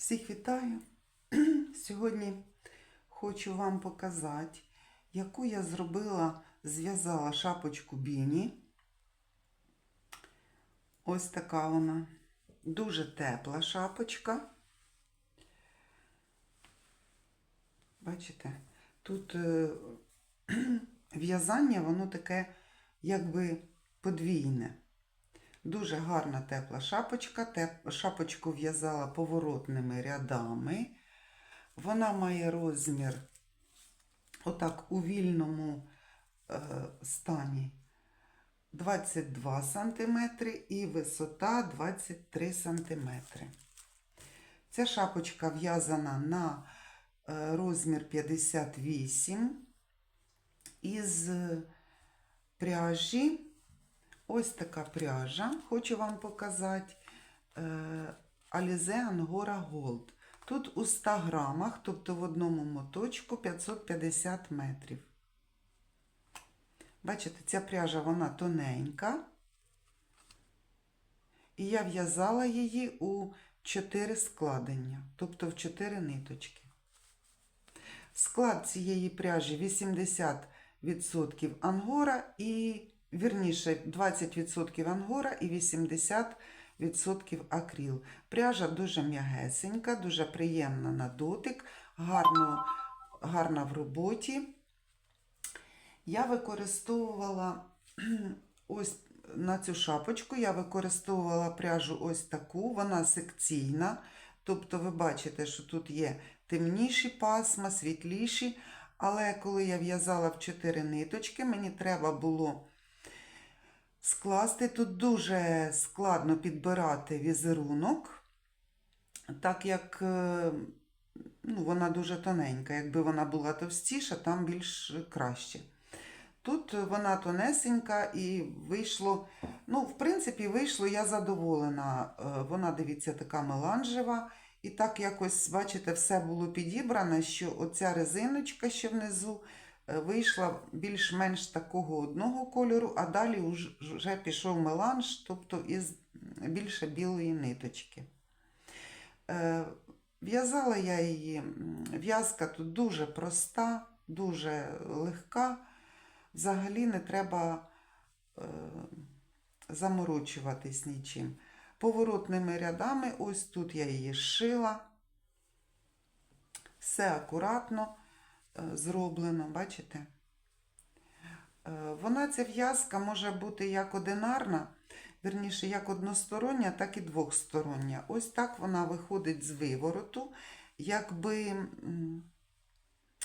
Всіх вітаю! Сьогодні хочу вам показати, яку я зробила, зв'язала шапочку Біні. Ось така вона. Дуже тепла шапочка. Бачите, тут е, в'язання, воно таке, якби подвійне. Дуже гарна тепла шапочка. Теп... Шапочку в'язала поворотними рядами. Вона має розмір отак у вільному е, стані 22 см і висота 23 см. Ця шапочка в'язана на е, розмір 58 із пряжі. Ось така пряжа, хочу вам показати е, Alize Angora Gold. Тут у 100 грамах, тобто в одному моточку 550 метрів. Бачите, ця пряжа вона тоненька. І я в'язала її у 4 складення, тобто в 4 ниточки. Склад цієї пряжі 80% ангора і Вірніше, 20% ангора і 80% акріл. Пряжа дуже м'ягесенька, дуже приємна на дотик, гарно, гарна в роботі. Я використовувала ось на цю шапочку, я використовувала пряжу ось таку, вона секційна. Тобто, ви бачите, що тут є темніші пасма, світліші. Але коли я в'язала в 4 ниточки, мені треба було скласти. Тут дуже складно підбирати візерунок, так як е, ну, вона дуже тоненька. Якби вона була товстіша, там більш краще. Тут вона тонесенька і вийшло, ну, в принципі, вийшло, я задоволена. Е, Вона, дивіться, така меланжева. І так якось, бачите, все було підібрано, що оця резиночка, що внизу, вийшла більш-менш такого одного кольору, а далі вже пішов меланж, тобто із більше білої ниточки. Е, В'язала я її, в'язка тут дуже проста, дуже легка. Взагалі не треба е, заморочуватись нічим. Поворотними рядами, ось тут я її шила. Все акуратно зроблено, бачите? Вона, ця в'язка може бути як одинарна, верніше, як одностороння, так і двохстороння. Ось так вона виходить з вивороту, якби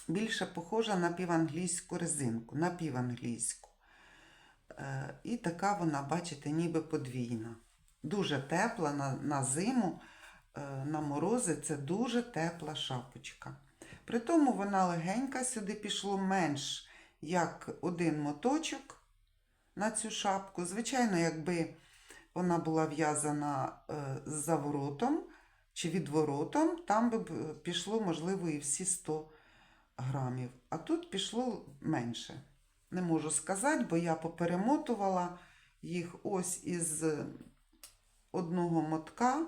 більше похожа на піванглійську резинку, на піванглійську. І така вона, бачите, ніби подвійна. Дуже тепла на, на зиму, на морози це дуже тепла шапочка. При тому вона легенька, сюди пішло менш як один моточок на цю шапку. Звичайно, якби вона була в'язана з заворотом чи відворотом, там би пішло, можливо, і всі 100 грамів. А тут пішло менше. Не можу сказати, бо я поперемотувала їх ось із одного мотка.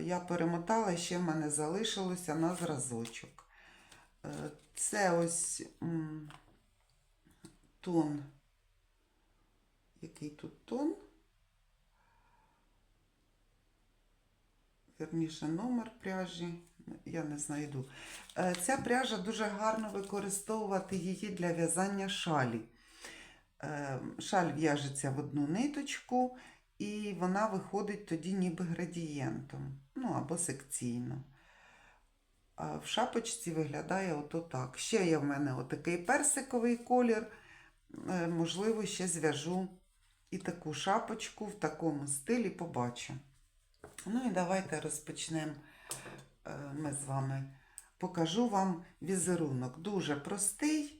Я перемотала, ще в мене залишилося на зразочок. Це ось тон. Який тут тон? Верніше номер пряжі, я не знайду. Ця пряжа дуже гарно використовувати її для в'язання шалі. Шаль в'яжеться в одну ниточку, і вона виходить тоді ніби градієнтом, ну або секційно. В шапочці виглядає ото так. Ще є в мене отакий персиковий колір. Можливо, ще зв'яжу і таку шапочку в такому стилі побачу. Ну і давайте розпочнемо ми з вами. Покажу вам візерунок. Дуже простий.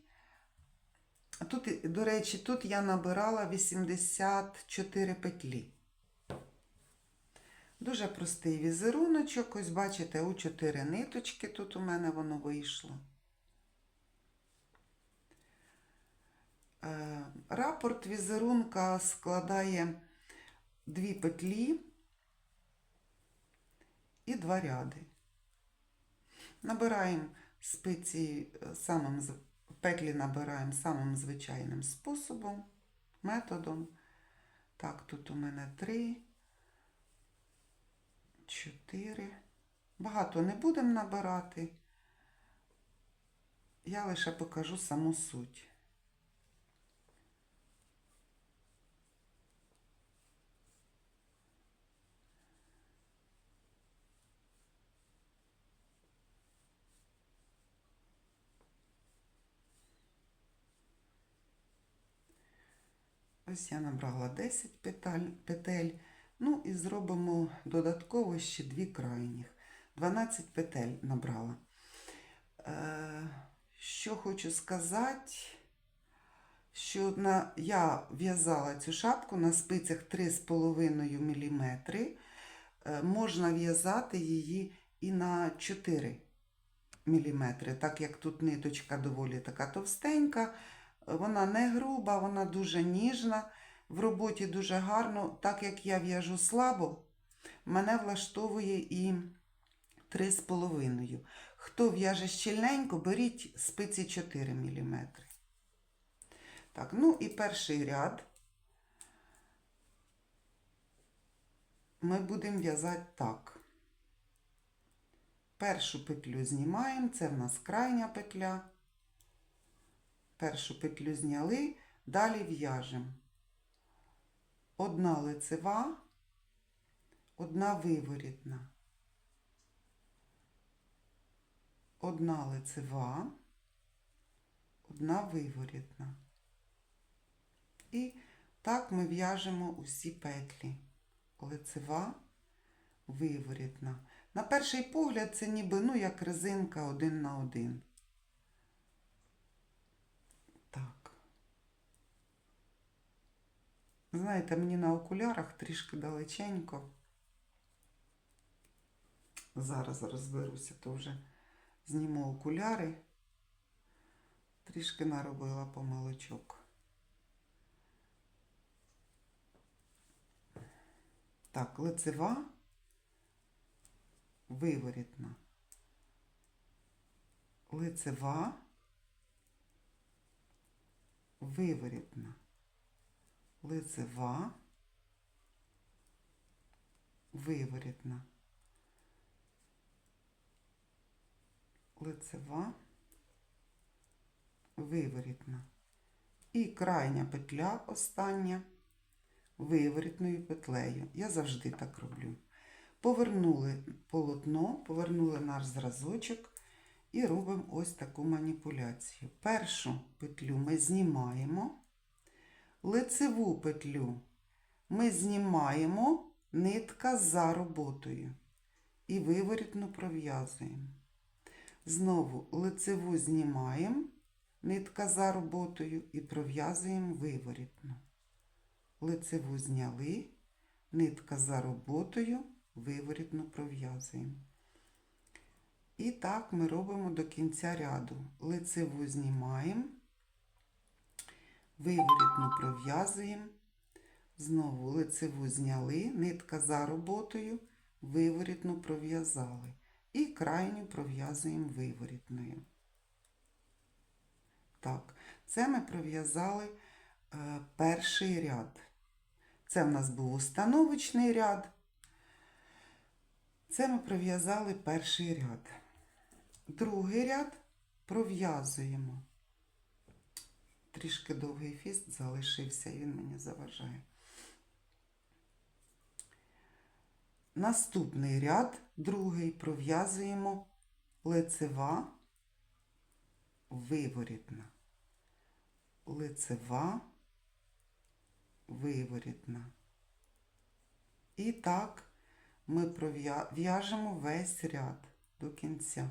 Тут, до речі, тут я набирала 84 петлі. Дуже простий візеруночок. Ось бачите, у 4 ниточки тут у мене воно вийшло. Рапорт візерунка складає дві петлі і два ряди. Набираємо спиці е, самим петлі набираємо самим звичайним способом, методом. Так, тут у мене три, чотири. Багато не будемо набирати. Я лише покажу саму суть. Ось я набрала 10 петель, петель. Ну і зробимо додатково ще дві крайніх. 12 петель набрала. Е, що хочу сказати, що на, я в'язала цю шапку на спицях 3,5 мм. Е, можна в'язати її і на 4 мм, так як тут ниточка доволі така товстенька. Вона не груба, вона дуже ніжна. В роботі дуже гарно, так як я в'яжу слабо, мене влаштовує і 3,5. Хто в'яже щільненько, беріть спиці 4 мм. Так, ну і перший ряд ми будемо в'язати так. Першу петлю знімаємо, це в нас крайня петля. Першу петлю зняли, далі в'яжемо. Одна лицева, одна виворітна. Одна лицева, одна виворітна. І так ми в'яжемо усі петлі. Лицева, виворітна. На перший погляд це ніби ну, як резинка один на один. Так. Знаєте, мені на окулярах трішки далеченько. Зараз розберуся, то вже зніму окуляри. Трішки наробила помилочок. Так, лицева, виворітна. Лицева, виворітна. Лицева, виворітна. Лицева, виворітна. І крайня петля остання виворітною петлею. Я завжди так роблю. Повернули полотно, повернули наш зразочок і робимо ось таку маніпуляцію. Першу петлю ми знімаємо, лицеву петлю ми знімаємо нитка за роботою і виворітну пров'язуємо. Знову лицеву знімаємо, нитка за роботою і пров'язуємо виворітну. Лицеву зняли, нитка за роботою, виворітну пров'язуємо. І так ми робимо до кінця ряду. Лицеву знімаємо, виворітну пров'язуємо. Знову лицеву зняли, нитка за роботою, виворітну пров'язали. І крайню пров'язуємо виворітною. Так, це ми пров'язали е, перший ряд. Це в нас був установочний ряд. Це ми пров'язали перший ряд. Другий ряд пров'язуємо. Трішки довгий фіст залишився, він мені заважає. Наступний ряд, другий, пров'язуємо лицева, виворітна. Лицева, виворітна. І так ми в'яжемо весь ряд до кінця.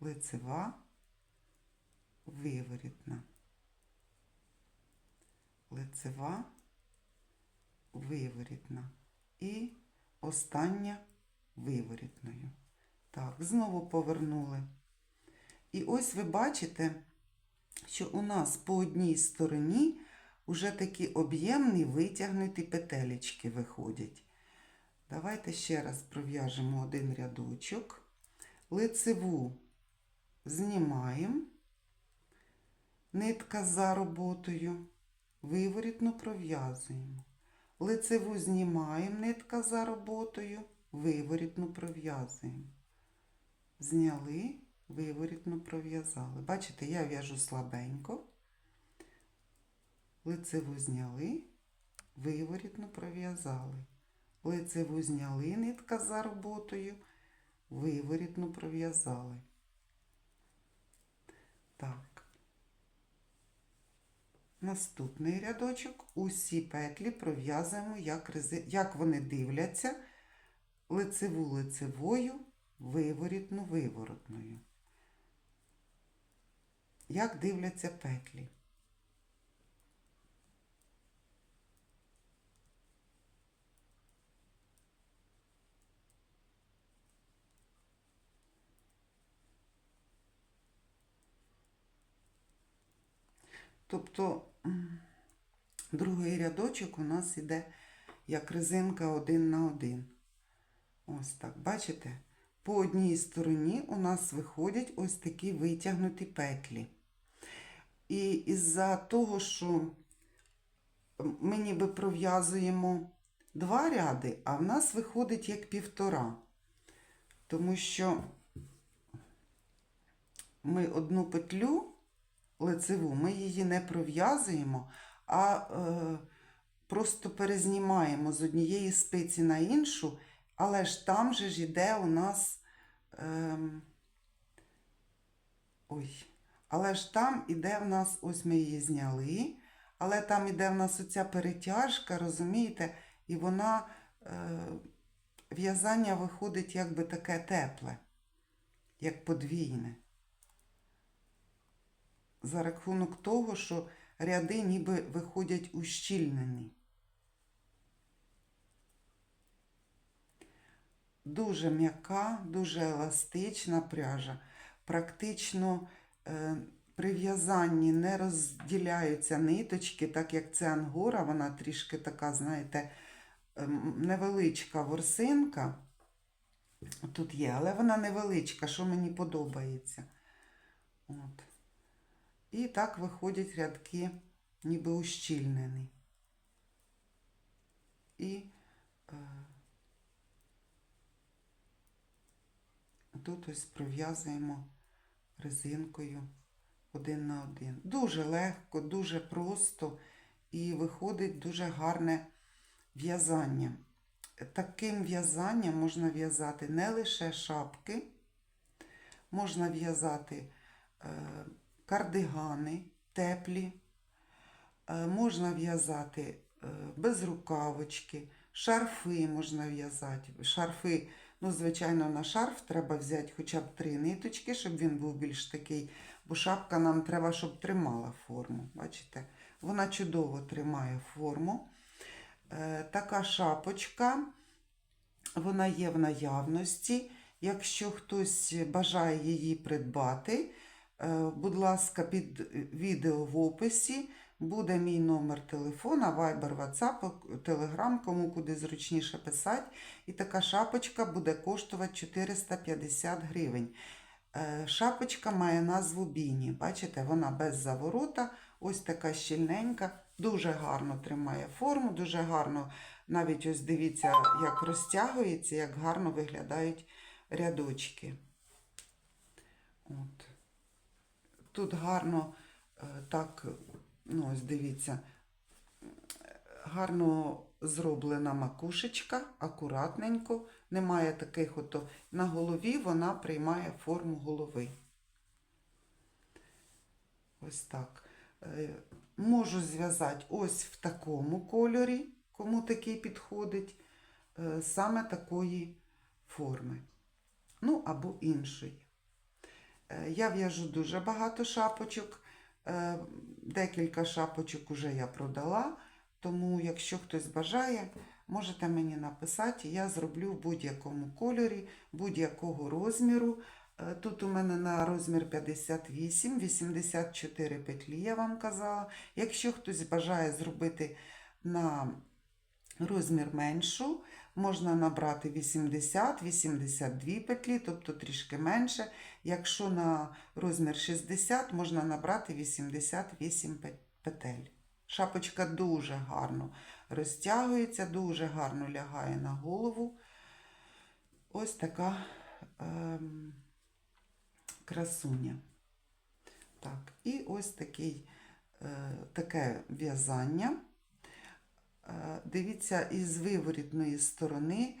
Лицева, виворітна. Лицева, виворітна. І остання виворітною. Так, знову повернули. І ось ви бачите, що у нас по одній стороні вже такі об'ємні витягнуті петелечки виходять. Давайте ще раз пров'яжемо один рядочок. лицеву знімаємо, нитка за роботою, виворітно пров'язуємо. Лицеву знімаємо, нитка за роботою, виворітно пров'язуємо. Зняли, виворітно пров'язали. Бачите, я в'яжу слабенько. Лицеву зняли, виворітно пров'язали. Лицеву зняли, нитка за роботою, виворітно пров'язали. Так. Наступний рядочок. Усі петлі пров'язуємо, як, як вони дивляться, лицеву лицевою, виворітну виворотною. Як дивляться петлі. Тобто другий рядочок у нас іде як резинка один на один. Ось так, бачите? По одній стороні у нас виходять ось такі витягнуті петлі. І із-за того, що ми ніби пров'язуємо два ряди, а в нас виходить як півтора. Тому що ми одну петлю лицеву, ми її не пров'язуємо, а е, просто перезнімаємо з однієї спиці на іншу, але ж там же ж іде у нас. Е, ой, але ж там іде в нас, ось ми її зняли, але там іде в нас оця перетяжка, розумієте, і вона е, в'язання виходить якби таке тепле, як подвійне за рахунок того, що ряди ніби виходять ущільнені. Дуже м'яка, дуже еластична пряжа. Практично е, при в'язанні не розділяються ниточки, так як це ангора, вона трішки така, знаєте, ем, невеличка ворсинка. Тут є, але вона невеличка, що мені подобається. От. І так виходять рядки, ніби ущільнені. І е, тут ось пров'язуємо резинкою один на один. Дуже легко, дуже просто і виходить дуже гарне в'язання. Таким в'язанням можна в'язати не лише шапки, можна в'язати. Е, кардигани теплі, е, можна в'язати е, безрукавочки, шарфи можна в'язати. Шарфи, ну, звичайно, на шарф треба взяти хоча б три ниточки, щоб він був більш такий, бо шапка нам треба, щоб тримала форму. Бачите? Вона чудово тримає форму. Е, така шапочка, вона є в наявності. Якщо хтось бажає її придбати, Будь ласка, під відео в описі буде мій номер телефона, Viber, WhatsApp, Telegram, кому куди зручніше писати. І така шапочка буде коштувати 450 гривень. Е, Шапочка має назву Біні. Бачите, вона без заворота, ось така щільненька, дуже гарно тримає форму, дуже гарно, навіть ось дивіться, як розтягується, як гарно виглядають рядочки. От. Тут гарно е, так, ну ось дивіться, гарно зроблена макушечка, акуратненько, немає таких ото. На голові вона приймає форму голови. Ось так. Е, Можу зв'язати ось в такому кольорі, кому такий підходить, е, саме такої форми. Ну, або іншої. Е, Я в'яжу дуже багато шапочок. Е, Декілька шапочок уже я продала. Тому, якщо хтось бажає, можете мені написати, я зроблю в будь-якому кольорі, будь-якого розміру. Е, Тут у мене на розмір 58, 84 петлі, я вам казала. Якщо хтось бажає зробити на розмір меншу, можна набрати 80-82 петлі, тобто трішки менше. Якщо на розмір 60, можна набрати 88 петель. Шапочка дуже гарно розтягується, дуже гарно лягає на голову. Ось така ем, красуня. Так, і ось такий, е, таке в'язання. Е, Дивіться, із виворітної сторони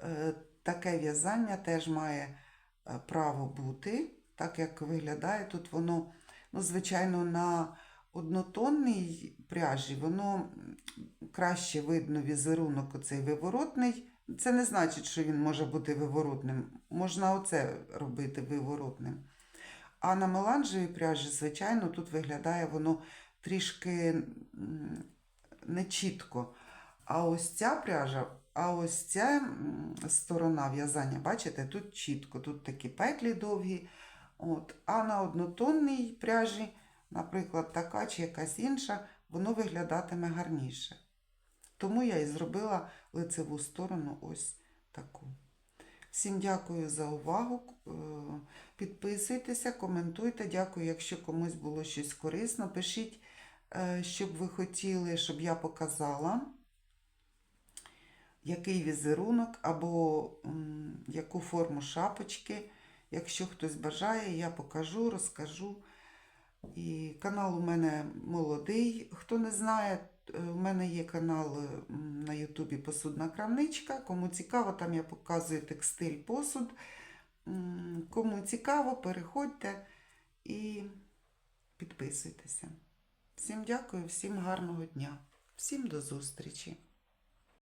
е, таке в'язання теж має е, право бути, так як виглядає тут воно, ну, звичайно, на однотонній пряжі, воно краще видно візерунок оцей виворотний. Це не значить, що він може бути виворотним. Можна оце робити виворотним. А на меланжевій пряжі, звичайно, тут виглядає воно трішки м, нечітко. А ось ця пряжа, а ось ця сторона в'язання, бачите, тут чітко, тут такі петлі довгі. От. А на однотонній пряжі, наприклад, така чи якась інша, воно виглядатиме гарніше. Тому я і зробила лицеву сторону ось таку. Всім дякую за увагу. Е, Підписуйтеся, коментуйте. Дякую, якщо комусь було щось корисно. Пишіть, що б ви хотіли, щоб я показала, який візерунок або яку форму шапочки. Якщо хтось бажає, я покажу, розкажу. І канал у мене молодий. Хто не знає, е, у мене є канал е, на Ютубі Посудна крамничка. Кому цікаво, там я показую текстиль, посуд. Кому цікаво, переходьте і підписуйтеся. Всім дякую, всім гарного дня, всім до зустрічі!